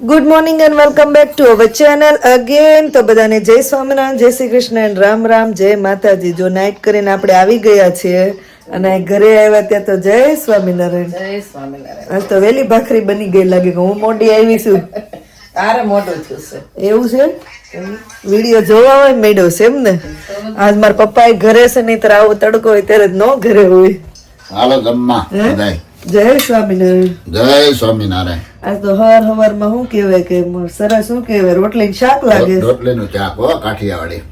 Good morning and welcome back to our channel again તો બધાને જય સ્વામિનારાયણ જય શ્રી કૃષ્ણ એન્ડ રામ રામ. જય માતાજી. જો નાઇટ કરીને આપણે આવી ગયા છીએ અને ઘરે આવ્યા ત્યાં તો જય સ્વામિનારાયણ. જય સ્વામિનારાયણ. આજ તો વેલી ભાખરી બની ગઈ લાગે કે હું મોડી આવી છું. તારે મોટું થયું એવું છે? વીડિયો જોવા હોય મેડો છે એમ ને? આજ મારા પપ્પા ઘરે છે નહીં તો આવો તડકો હોય ત્યારે જ ન ઘરે હોય. હાલો જમવા બધાય. જય સ્વામિનારાયણ. જય સ્વામિનારાયણ. આજ તો હવારમાં શું કહેવાય કે સરસ શું કહેવાય? રોટલી શાક લાગે રોટલી નું શાક હો કાઠિયાવાડી.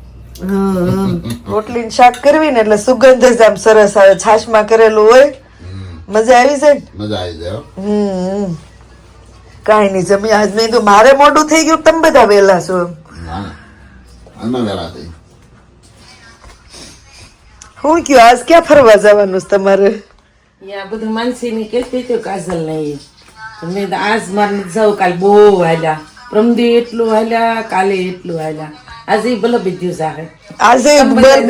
હા. શાક કરવી ને એટલે સુગંધ જ આમ સરસ આવે છાશમાં કરેલું હોય. મજા આવી જાય મજા આવી જાય હો. હમ. કાંઈ નહીં જમી આજ મેં તો મારે મોડું થઈ ગયું તમે બધા વહેલા છો એમ. વહેલા થઈ હું કયો આજ ક્યાં ફરવા જવાનું છે તમારે? અહીંયા બધું માનસી ની કેતી તો કાજલ નહીં મેં આજ મારે જાઉં કાલ બહુ હાલ્યા. પ્રમદી એટલું હાલ્યા કાલે એટલું હાલ્યા. આજે ભલે બીજું સાહે આજે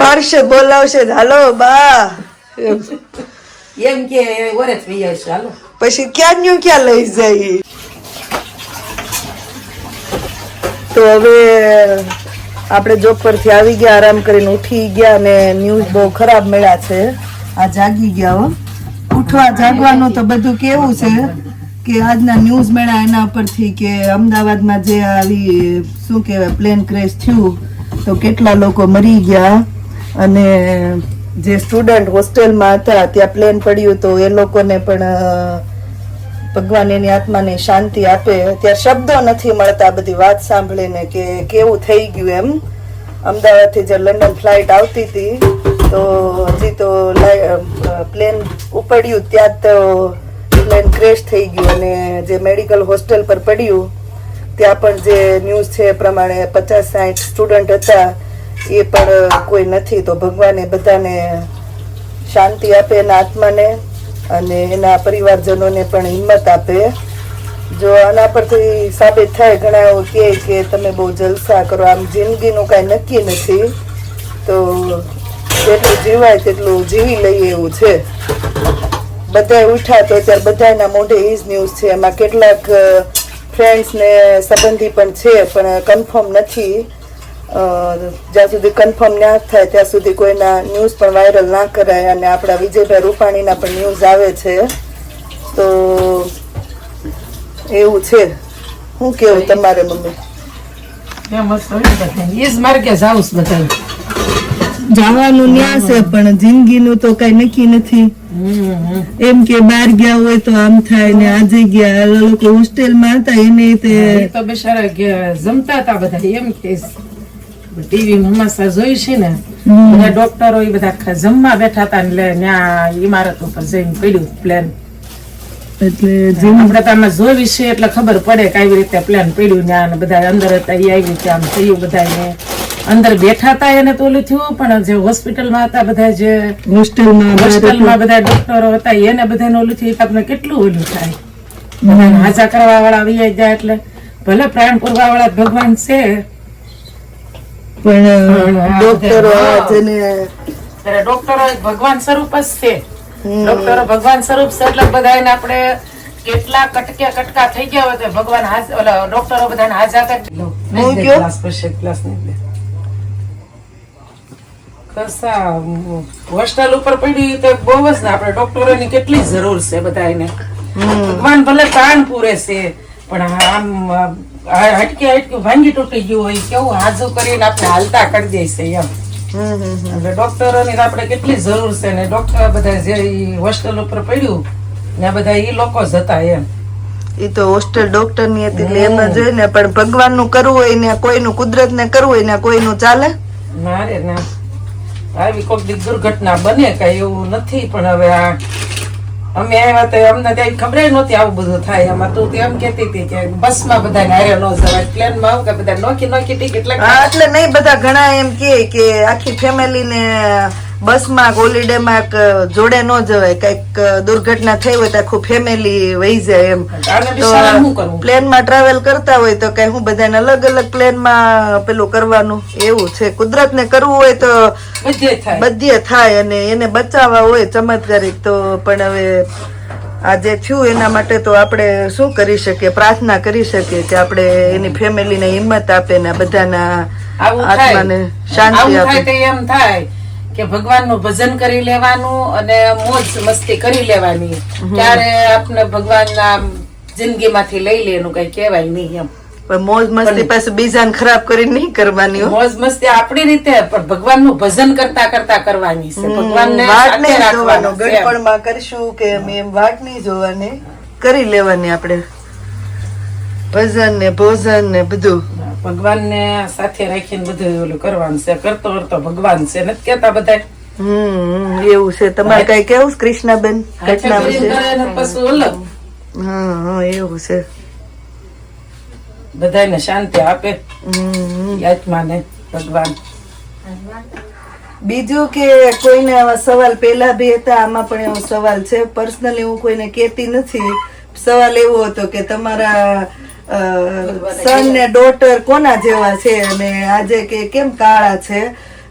મારશે બોલાવશે હાલો બા. એમ. કે વરસ થઈ આવશે હાલો. પછી ક્યાં ન્યુ ક્યાં લઈ જાય? તો હવે આપણે જોબ પરથી આવી ગયા આરામ કરીને ઉઠી ગયા અને ન્યૂઝ બહુ ખરાબ મળ્યા છે. આ જાગી ગયા હો. ઉઠવા જાગવાનું તો બધું કેવું છે કે આજના ન્યૂઝ મળ્યા એના પરથી કે અમદાવાદમાં જે આવી, શું કહેવાય, પ્લેન ક્રેશ થયું, તો કેટલા લોકો મરી ગયા અને જે સ્ટુડન્ટ હોસ્ટેલમાં હતા, ત્યાં પ્લેન પડ્યું તો એ લોકોને પણ ભગવાન એની આત્માને શાંતિ આપે. ત્યાં શબ્દો નથી મળતા, બધી વાત સાંભળીને કે કેવું થઈ ગયું એમ. અમદાવાદથી જે લંડન ફ્લાઇટ આવતી હતી તો હજી તો પ્લેન ઉપડ્યું, ત્યાં તો પ્લેન ક્રેશ થઈ ગયું અને જે મેડિકલ હોસ્ટેલ પર પડ્યું, ત્યાં પણ જે ન્યૂઝ છે એ પ્રમાણે પચાસ સાઠ સ્ટુડન્ટ હતા, એ પણ કોઈ નથી. તો ભગવાને બધાને શાંતિ આપે એના આત્માને અને એના પરિવારજનોને પણ હિંમત આપે. જો આના પરથી સાબિત થાય, ઘણા એવું કહે કે તમે બહુ જલસા કરો. આમ જિંદગીનું કાંઈ નક્કી નથી. તો જેટલું જીવાય તેટલું જીવી લઈએ એવું છે. બધા ઉઠ્યા તો અત્યારે બધાના મોઢે એ જ ન્યૂઝ છે. એમાં કેટલાક ફ્રેન્ડ્સ ને સંબંધી પણ છે પણ કન્ફર્મ નથી. જ્યાં સુધી કન્ફર્મ ના થાય ત્યાં સુધી કોઈના ન્યૂઝ પણ વાયરલ ના કરાય અને આપણા વિજયભાઈ રૂપાણીના પણ ન્યૂઝ આવે છે. તો એવું છે. શું કેવું તમારે મમ્મી? એમ મસ્ત બધાને. ઈ જ માર્ગે જાઉં છું બધાને. જવાનું ન્યા છે પણ જિંદગીનું તો કઈ નક્કી નથી. એમ કે બાર ગયા હોય તો આમ થાય ને આજે ગયા લોકો હોસ્ટેલમાં હતા એને તે તો બેસારા જમતા હતા બધા એમ કે ટીવી હમાસા જોઈ છે ને બધા ડોક્ટરો એ બધા જમવા બેઠા હતા એટલે ત્યાં ઇમારત ઉપર જઈને પડ્યું પ્લેન એટલે આપણે તો આમાં જોવી છે એટલે ખબર પડે કે આવી રીતે પ્લેન પડ્યું ને બધા અંદર હતા એ આવી રીતે આમ થયું બધાને અંદર બેઠા હતા એને તો ઓલું થયું પણ જે હોસ્પિટલમાં હતા બધા જે હોસ્ટેલમાં હોસ્ટેલમાં બધા ડોક્ટરો હતા એને બધાને ઓલું થયું તો આપણે કેટલું ઓલું થાય? બધાને હાજા કરવા વાળા આવી જાય એટલે ભલે પ્રાણ પૂરવા વાળા ભગવાન છે પણ ડોક્ટરો ડોક્ટરો એક ભગવાન સ્વરૂપ જ છે. ડોક્ટરો ભગવાન સ્વરૂપ છે એટલે બધાને આપણે કેટલા કટકે કટકા થઈ ગયા હોય તો ભગવાન હાજ ઓલા ડોક્ટરો બધાને હાજા કરી દો. ક્લાસ પર ગ્લાસ નહીં હોસ્ટેલ ઉપર પડી તો બહુ જ ને આપણે ડોક્ટરોની કેટલી જરૂર છે બધાને ભગવાન ભલે પ્રાણ પૂરે છે પણ આમ આ હટકે હટકે ભાંગી તૂટી ગયું હોય કેવું હાજુ કરીને આપણે હાલતા કરી દે છે એમ. એટલે ડોક્ટરોની આપણે કેટલી જરૂર છે ને ડોક્ટર બધા જે હોસ્ટેલ ઉપર પડ્યું ને બધા એ લોકો જ હતા એમ. એ તો હોસ્ટેલ ડોક્ટરની હતી એટલે એમ જ હોય ને પણ ભગવાનનું કરવું હોય ને કોઈનું કુદરત ને કરવું હોય ને કોઈનું ચાલે? ના રે ના. આવી કોઈ દુર્ઘટના બને કઈ એવું નથી, પણ હવે આ અમે આવ્યા તો અમને ત્યાં ખબર નહોતી આવું બધું થાય. એમાં તું એમ કેતી હતી કે બસમાં બધા હારે નો જવાય, પ્લેનમાં આવું કે બધા નોકી નોકી ટિકિટ હા, એટલે નહીં, બધા ઘણા એમ કે આખી ફેમિલી ને બસમાં હોલિડે માં ક- જોડે ન જવાય કંઈક દુર્ઘટના થઈ હોય તો આખું ફેમિલી વહી જાય એમ. તો પ્લેનમાં ટ્રાવેલ કરતા હોય તો કઈ હું બધાને અલગ અલગ પ્લેનમાં પેલું કરવાનું? એવું છે. કુદરત ને કરવું હોય તો બધે થાય. અને એને બચાવવા હોય ચમત્કારિક. તો પણ હવે આ જે થયું એના માટે તો આપણે શું કરી શકીએ? પ્રાર્થના કરી શકીએ કે આપણે એની ફેમિલીને હિંમત આપે ને બધાના આત્માને શાંતિ આપે. એમ થાય. કે ભગવાનનું ભજન કરી લેવાનું અને મોજ મસ્તી કરી લેવાની. ત્યારે આપણે ભગવાનના જિંદગીમાંથી લઈ લે એનું કઈ કહેવાય નહીં એમ. પણ મોજ મસ્તી પાસે બીજાને ખરાબ કરી નહીં કરવાની મોજ મસ્તી આપણી રીતે પણ ભગવાનનું ભજન કરતા કરતા કરવાની છે. ભગવાનને વાટ નહીં જોવાનો એમ. ગડપણમાં કરશું કે અમે એમ વાટ નહીં જોવાની. કરી લેવાની આપણે. ભજન ને ભોજન ને બધું. ભગવાનને સાથે રાખીને બધું ઓલું કરવાનું છે. કરતો કરતો ભગવાન છે. નથી કેતા બધા. હમ એવું છે. તમારે કઈ કેવું કૃષ્ણાબેન ઘટના વિશે? પછી અલગ. હા હા એવું છે. બધાને શાંતિ આપે. આત્માને ભગવાન. બીજું કે કોઈને આવા સવાલ પેલા બી હતા આમાં પણ એવો સવાલ છે. પર્સનલી હું કોઈને કહેતી નથી. સવાલ એવો હતો કે તમારા સન ને ડોટર કોના જેવા છે અને આજે કે કેમ કાળા છે?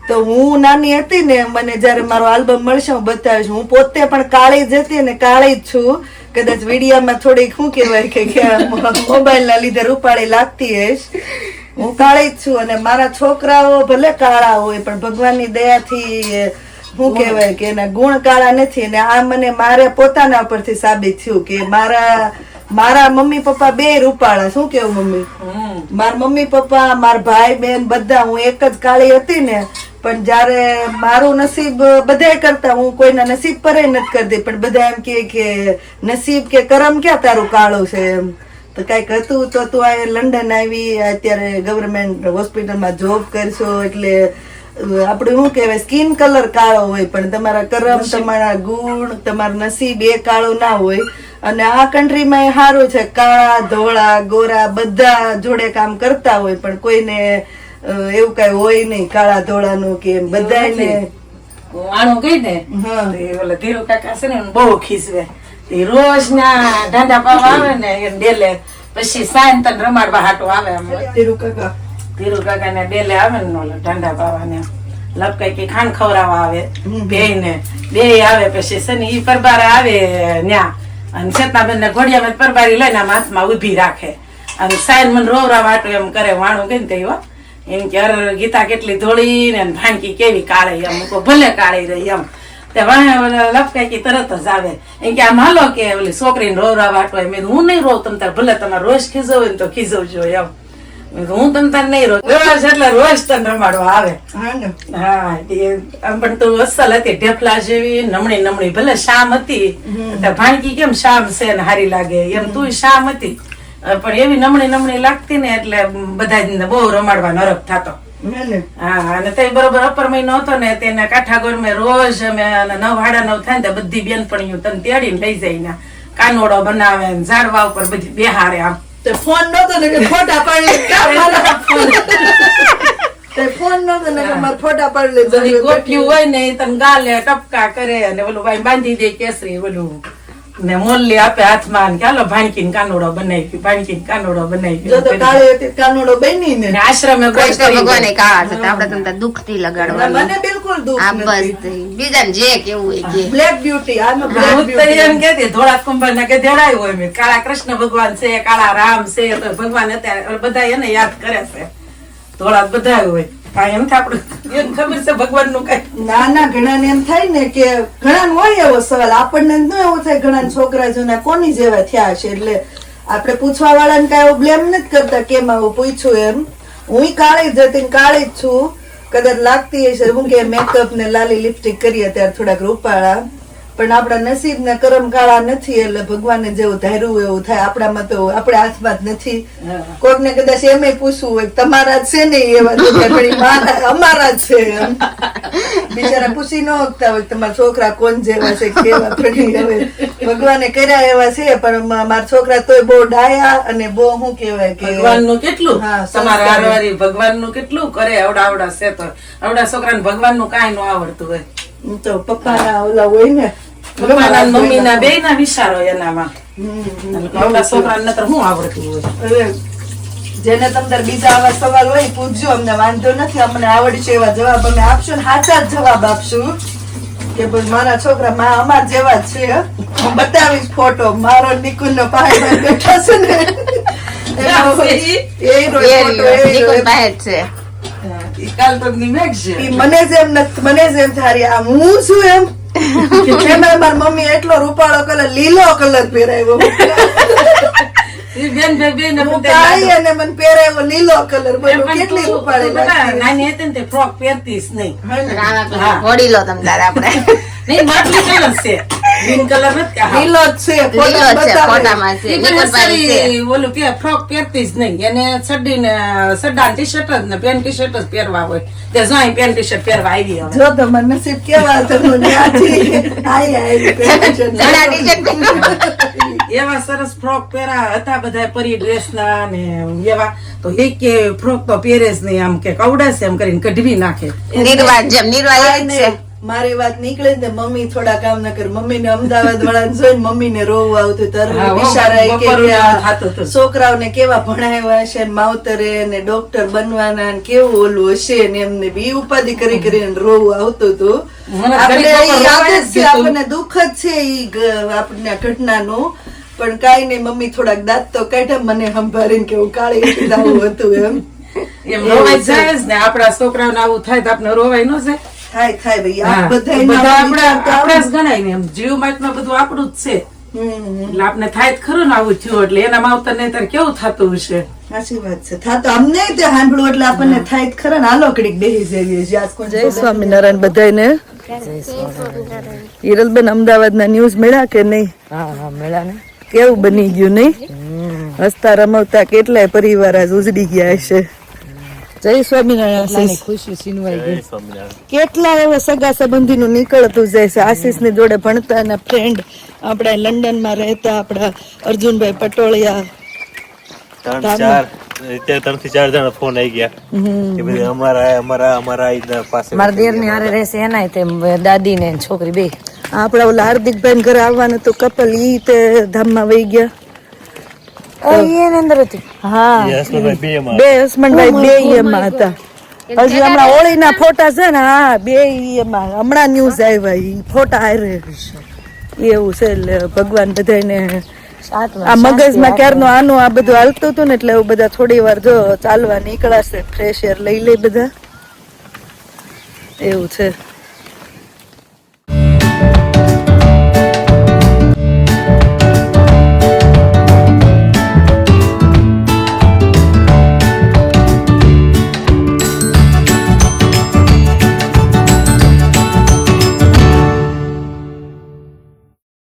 તો હું નાની હતી ને મને જ્યારે મારો આલ્બમ મળશે હું બતાવીશ. હું પોતે પણ કાળી જ હતી ને કાળી જ છું. કદાચ વિડીયામાં થોડીક શું કહેવાય કે મોબાઈલ ના લીધે રૂપાળી લાગતી હશ હું કાળી જ છું અને મારા છોકરાઓ ભલે કાળા હોય પણ ભગવાનની દયાથી શું કહેવાય કે એના ગુણ કાળા નથી. અને આ મને મારે પોતાના પરથી સાબિત થયું કે મારા મારા મમ્મી પપ્પા બે રૂપાળા. શું કેવું મમ્મી? મારા મમ્મી પપ્પા મારા ભાઈ બેન બધા હું એક જ કાળી હતી ને પણ જયારે મારું નસીબ બધા કરતા હું કોઈના નસીબ પર નથી કરતી પણ બધા એમ કે કે નસીબ કે કરમ ક્યાં તારું કાળું છે એમ. તો કંઈક હતું તો તું આ લંડન આવી અત્યારે ગવર્મેન્ટ હોસ્પિટલમાં જોબ કરશો એટલે આપણે શું કહેવાય સ્કિન કલર કાળો હોય પણ તમારા કરમ તમારા ગુણ તમારું નસીબ એ કાળું ના હોય. અને આ કન્ટ્રીમાં એ સારું છે કાળા ધોળા ગોરા બધા જોડે કામ કરતા હોય પણ કોઈને એવું કઈ હોય નહીં કાળા ધોળાનું કે એમ બધાને હું આનું ગઈ ને હા. ઓલા ધીરુ કાકા છે ને બહુ ખીસવે રોજ ના ઢાંડા પાવા આવે ને એમ ડેલે પછી સાયન તને રમાડવા હાટો આવે ધીરુ કાકા. ધીરુ કાકા ને ડેલે આવે ને ઓલા ઢાંડા પાવા ને લપકાઈ કે ખાંડ ખવડાવવા આવે બે ને બે આવે પછી છે ને ઈ પરબાર આવે ન્યા. અને ચેતનાબેન ને ઘોડિયામાં પરબારી લઈને આમ હાથમાં ઊભી રાખે. અને સાયન મને રોવરા વાટો એમ કરે, વાણું કઈ ને હો, એમ કે અરે ગીતા કેટલી ધોળી ને ભાંકી કેવી કાળી એમ. મૂકો ભલે કાળી રહી એમ. તે વાણે ઓલા લપકાઈ તરત જ આવે. એમ કે આમ હાલો કે ઓલી છોકરીને રોવરા વાટો એમ. હું નહીં રોવ તમ તાર, ભલે તમારે રોજ ખીજવું ને તો ખીજવજો એમ. હું તને તાર નહીં રોજ રોજ એટલે રોજ તને રમાડવા આવે. હા પણ તું અસલ હતી ઢેફલા જેવી નમણી નમણી ભલે શામ હતી ભાણકી કેમ શામ છે ને હારી લાગે એમ તું શામ હતી. પણ એવી નમણી નમણી લાગતી ને એટલે બધા બહુ રમાડવા નરક થતો. હા અને તે બરોબર અપર મહિનો હતો ને તેને કાઠાગોર મેં રોજ અમે નવ હાડા નવ થાય ને બધી બેનપણીઓ તને તેડીને લઈ જાય ને કાનોડો બનાવે ને ઝાડવા ઉપર બધી બેહારે આમ. તે ફોન નતો ને કે ફોટા પાડી તે ફોન નતો ને કે મારા ફોટા પાડી લે ગોઠિયું હોય ને તને ગાલે ટપકા કરે અને ઓલું ભાઈ બાંધી દે કેસરી ઓલું ને મોલ્લી આપે હાથમાં ને કે હાલો ભાણકીને કાનોડો બનાવી ભાણકીને કાનોડો જો તો બનાવી કાળી હતી બની ને. આશ્રમે કૃષ્ણ ગોઠવી કાળા છે તો આપણે તમને દુઃખથી લગાડવાનું. મને બિલકુલ દુઃખ આ બસ બીજાને જે કેવું હોય કે. બ્લેક બ્યુટી આનો બ્લેક બ્યુટી એમ કે તે ધોળા કુંભાર ના કે ધેડાય હોય મે કાળા કૃષ્ણ ભગવાન છે કાળા રામ છે તો ભગવાન અત્યારે બધા એને યાદ કરે છે. ધોળા બધા હોય. આ એમ આપણે નું ના ના ઘણા એમ થાય ને કે ઘણા હોય એવો સવાલ. આપણને ન એવું થાય ઘણા છોકરા જૂના કોની જેવા થયા છે એટલે આપણે પૂછવા વાળાને કઈ એવો બ્લેમ નથી કરતા કેમ આવું પૂછ્યું એમ. હું કાળી જ હતી ને કાળી જ છું. કદાચ લાગતી હશે. હું કે મેકઅપ ને લાલી લિપસ્ટિક કરીએ ત્યારે થોડાક રૂપાળા. પણ આપણા નસીબ ને કરમ કાળા નથી એટલે ભગવાને જેવું ધાર્યું એવું થાય. આપણામાં તો આપણે હાથમાં જ નથી કોકને કદાચ એમ પૂછવું હોય તમારા જ છે ને એવા અમારા જ છે બિચારા પૂછી ન શકતા હોય તમારા છોકરા કોણ જેવા છે કેવા પણ હવે ભગવાને કર્યા એવા છે પણ મારા છોકરા તોય બહુ ડાયા અને બહુ શું કહેવાય કે ભગવાનનું કેટલું? હા, તમારા. ભગવાનનું કેટલું કરે? આવડા આવડા છે તો. આવડા છોકરાને ભગવાનનું કાંઈ ન આવડતું હોય. તો પપ્પાના ઓલા હોય ને પપ્પાના ને મમ્મીના બેયના વિચારો એનામાં છોકરાને નતર શું આવડતું હોય જેને તમતાર બીજા આવા સવાલ હોય પૂછજો અમને વાંધો નથી અમને આવડશે એવા જવાબ અમે આપશું ને સાચા જ જવાબ આપશું કે ભાઈ મારા છોકરા માં અમાર જેવા જ છે હું બતાવીશ ફોટો મારો નિકુલ નો પાસે બેઠો છે ને એ ફોટો એ જ છે કાલ તો છે. મને જેમ મને જેમ થારી આ હું છું એમ? એમાં મારી મમ્મી એટલો રૂપાળો કલર લીલો કલર પહેરાવ્યો. બેન બેન અને મને પહેરાવ્યો લીલો કલર બોલો કેટલી રૂપાળી નાની હતી ને તે ફ્રોક પહેરતી નહીં. વડીલો તમ તારે આપણે. નહીં માટલી કલર છે. ગ્રીન કલર નથી કે હા. લીલો છે લીલો છે ફોટામાં છે ઈ નિકુલ પણ પાસે છે. સારી ઓલું કે ફ્રોક પહેરતી જ નહીં. એને ચડ્ડી ને સડા ટી શર્ટ જ ને પેન્ટ ટી શર્ટ જ પહેરવા હોય. તે જો પેન્ટ ટી શર્ટ પહેરવા આવી હવે. જો તો નસીબ કેવા હતું ત્યાંથી આઈ આઈ પેન્શન. ટી-શર્ટ એવા સરસ ફ્રોક પહેરા હતા બધા પરી ડ્રેસ ના ને એવા. તો એ કે ફ્રોક તો પહેરે જ નહીં આમ કે કવડાશે એમ કરીને કઢવી નાખે. નિર્વાજ જેમ નિર્વાજ છે. મારી વાત નીકળે ને મમ્મી થોડા કામ ના કર. મમ્મી ને અમદાવાદ વાળા જોઈને મમ્મી ને રોવું આવતું. એ કે થાતું હતું. છોકરાઓને કેવા ભણાવ્યા હશે ને માવતરે ને ડોક્ટર બનવાના ને કેવું ઓલું હશે ને એમને બી ઉપાધિ કરી કરીને રોવું આવતું હતું. મને આપણે આપણને દુઃખ જ છે ઈ ગ- આપણને ઘટનાનું. પણ કાઈ નઈ મમ્મી થોડાક દાંત તો કાઢ્યા મને સંભાળીને કેવું કાળી આવું હતું એમ. એમ રોવાય જાય જ ને. આપણા છોકરાઓને આવું થાય તો આપણે રોવાય ન જાય. થાય થાય ભાઈ. આ હા, બધા આપણા આપણા જ ગણાય ને. એમ જીવમાં બધું આપણું જ છે. એટલે આપણે થાય જ ખરું ને આવું થયું. એટલે એના માવતર ને ત્યારે કેવું થતું હશે? સાચી વાત છે. થા અમને તે સાંભળવું એટલે આપણને થાય ખરા ને. બેસી જઈએ જય સ્વામિનારાયણ બધાને હિરલબેન અમદાવાદ ના ન્યૂઝ મળ્યા કે નહીં? કેવું બની ગયું નહીં? હસતા રમવતા કેટલાય પરિવાર આજ ઉજડી ગયા હશે. જય સ્વામિનારાયણ આશીષ. કેટલા એવા સગા સંબંધી નું નીકળતું જાય છે. આશીષની જોડે ભણતા એના ફ્રેન્ડ આપણા લંડનમાં રહેતા આપણા અર્જુનભાઈ પટોળિયા. ત્રણ ચાર ત્રણથી ચાર જણા ફોન આવી ગયા. અમારા અમારા અમારા પાસે મારા દેરની હારે રહેશે એના તે દાદી ને છોકરી બે. આપડા ઓલા હાર્દિકભાઈ ઘરે આવવાનું તો કપલ ઈ તે ધામમાં વહી ગયા. એને અંદર હતી હા બે એમાં બે એમાં હતા હજી હમણાં હોળી ફોટા છે ને હા બે એમાં હમણાં ન્યૂઝ આવ્યા ઈ ફોટા હારે એવું છે એટલે ભગવાન બધાને આ મગજમાં ક્યારનું આનું આ બધું હાલતું હતું ને એટલે એવું બધા થોડી વાર જો ચાલવા નીકળાશે ફ્રેશ એર લઈ લે બધા એવું છે